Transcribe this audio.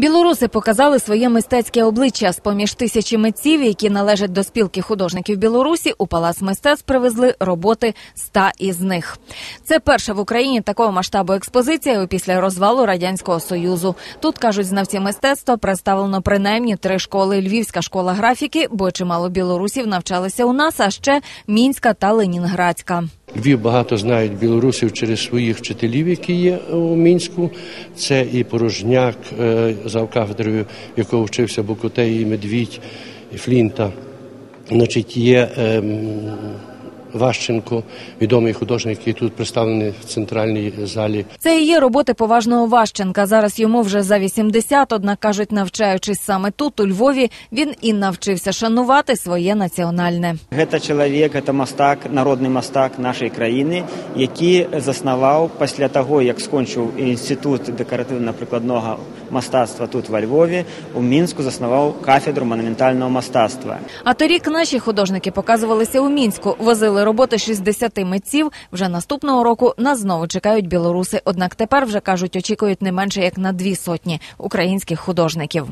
Білоруси показали своє мистецьке обличчя. З поміж тисячі митців, які належать до спілки художників Білорусі, у палац мистецтв привезли роботи ста із них. Це перша в Україні такого масштабу експозиція після розвалу радянського союзу. Тут кажуть знавці мистецтва представлено принаймні три школи: Львівська школа графіки, бо чимало білорусів навчалися у нас, а ще мінська та ленінградська. Львів багато знають білорусів через своїх вчителів, які є у мінську. Це і Порожняк за кафедрою, якого вчився Бокотей, і Медвідь, і Флінта. Значить, є ем, Ващенко, відомий художник, який тут представлений в центральній залі. Це і є роботи поважного Ващенка. Зараз йому вже за 80, однак кажуть, навчаючись саме тут, у Львові, він і навчився шанувати своє національне. Гэта чалавек, гэта мастак, народны мастак нашай краіны, які заснаваў пасля таго, як скончыў інстытут дэкаратыўна-прыкладнога мастацтва тут во Львове, у мінску заснаваў кафедру манументального мастацтва. А торік наші художники показувалися у мінську, возили роботи 60 митців. Вже наступного року нас знову чекають білоруси. Однак тепер вже кажуть, очікують не менше як на дві сотні українських художників.